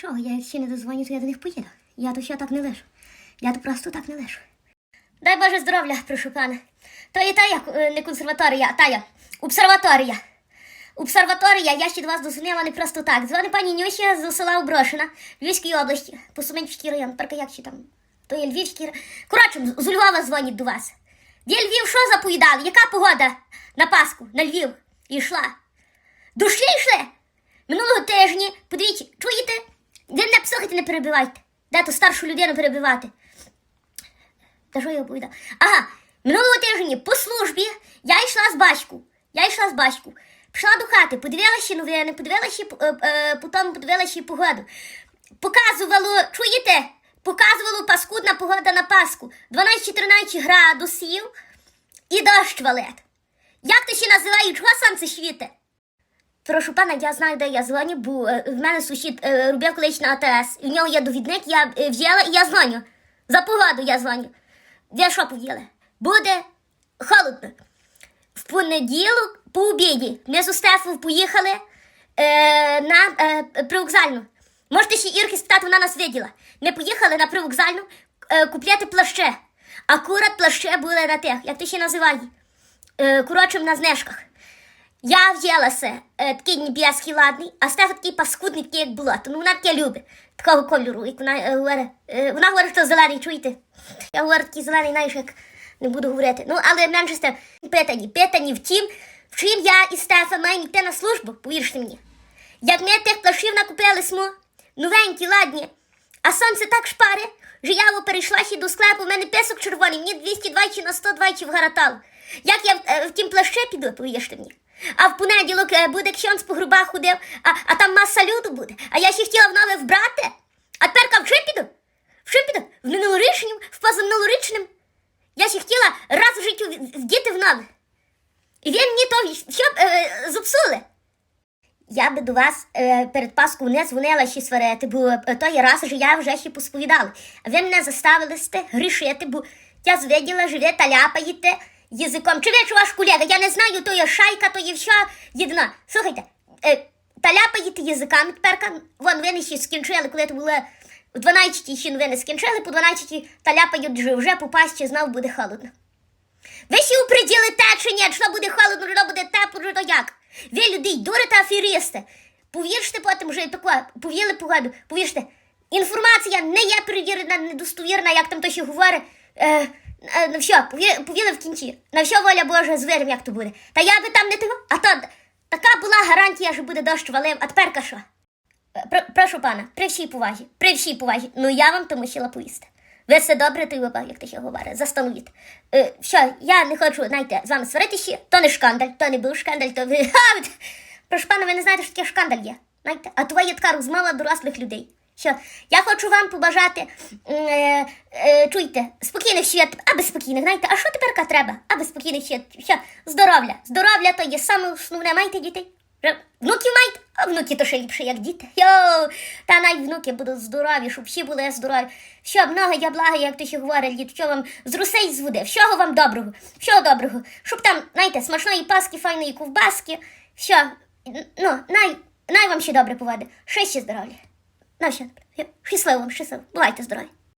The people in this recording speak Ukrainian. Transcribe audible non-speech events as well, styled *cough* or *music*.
Чого, я ще не дозвоню, то я до них поїду. Я то ще так не лишу. Я то просто так не лишу. Дай Боже здоров'я, прошу пана. То є та як е, не консерваторія, а та я. Обсерваторія. Обсерваторія, я ще до вас дозвонила не просто так. Звати пані Нюся з села Уброшина, Львівської області, Посуменчий район. Перка як ще там? То є Львівський. Коротше, з Львова дзвонять до вас. Де Львів що заповідали? Яка погода на Пасху, на Львів йшла? Душі йшли? Минулого тижні, подивіться, чуєте? Де не перебивайте. Де то старшу людину перебивати? Та що я оповідав? Ага, минулого тижня по службі я йшла з батьку. Я йшла з батьку. Пішла до хати, подивилася новини, подивилася е, е, потім подивилася погоду. Показувало, чуєте? Показувало паскудна погода на Пасху. 12-13 градусів і дощ валет. Як то ще називають, чого сонце світе? Прошу пана, я знаю, де я дзвоню, бо е, в мене сусід е, робив колись на АТС. І в нього є довідник, я е, взяла і я дзвоню. За погоду я дзвоню. Я що повіли? Буде холодно. В понеділок по обіді ми з Стефою поїхали е, на е, привокзальну. Можете ще Ірки спитати, вона нас виділа. Ми поїхали на привокзальну е, купляти плаще. Акурат плаще були на тих, як ти ще називає, е, коротше, на знижках. Я взялася е, такий небеський ладний, а Стефа такий паскудний, такий, як було. Ну вона таке любить, такого кольору, як вона е, говорить. Е, вона говорить, що зелений, чуєте? Я говорю, такий зелений, знаєш, як не буду говорити. Ну, але менше тим, питані, питані в тім, в чим я і Стефа маємо йти на службу, повірте мені. Як ми тих плащів накупили смо, новенькі, ладні, а сонце так шпаре, що я перейшла ще до склепу, в мене песок червоний, мені 220 на 120 вгаратало. Як я е, в тім плаще піду, повірте мені. А в понеділок е, буде ксьонц по грубах ходив, а, а там маса люду буде. А я ще хотіла в нове вбрати. А тепер в чим піду? В чим піду? В минулорічнім, в позаминулорічним. Я ще хотіла раз в житті вдіти в нове. І він мені то що е, зупсули. Я би до вас е, перед Паскою не дзвонила ще сварити, бо е, той раз же я вже ще посповідала. А ви мене заставили сте грішити, бо я звиділа, що ви таляпаєте язиком. Чи ви ваш колега? Я не знаю, то є шайка, то є все єдина. Слухайте, е, таляпаєте язиками тепер, вон ви не ще скінчили, коли це було у 12 ще новини скінчили, по 12 таляпають, що вже по пасті знов буде холодно. Ви ще уприділите чи ні, що буде холодно, що буде тепло, то як? Ви людей дурите аферісти. Повірте потім, що таке, повіли погоду, повірте, інформація не є перевірена, недостовірна, як там то ще говорить. Е, на все, пові- повіли в кінці. На все воля Божа, звіримо, як то буде. Та я би там не того, а то така була гарантія, що буде дощ валив, а тепер що? Е, прошу пана, при всій повазі, при всій повазі, ну я вам то мусила повісти. Ви все добре, ти випав, як ти ще говориш, застановіть. Е, все, я не хочу, знаєте, з вами сваритися, то не шкандаль, то не був шкандаль, то ви. *laughs* Прошу пана, ви не знаєте, що таке шкандаль є. Знаєте? А то є така розмова дорослих людей. Що, я хочу вам побажати, е, е, чуйте, спокійних свят, аби спокійних, знаєте, а що тепер треба? Аби спокійних свят, що, здоров'я. Здоров'я то є саме основне, маєте дітей? Внуків маєте? А внуки то ще ліпше, як діти. Йо, та навіть внуки будуть здорові, щоб всі були здорові. Що много я блага, як то ще говорить, дід, що вам з русей з води, всього вам доброго, всього доброго. Щоб там, знаєте, смачної паски, файної ковбаски, що, ну, най, най вам ще добре поводи. Ще ще здоров'я. Ну, все, щасливо щасливо. Бувайте здорові.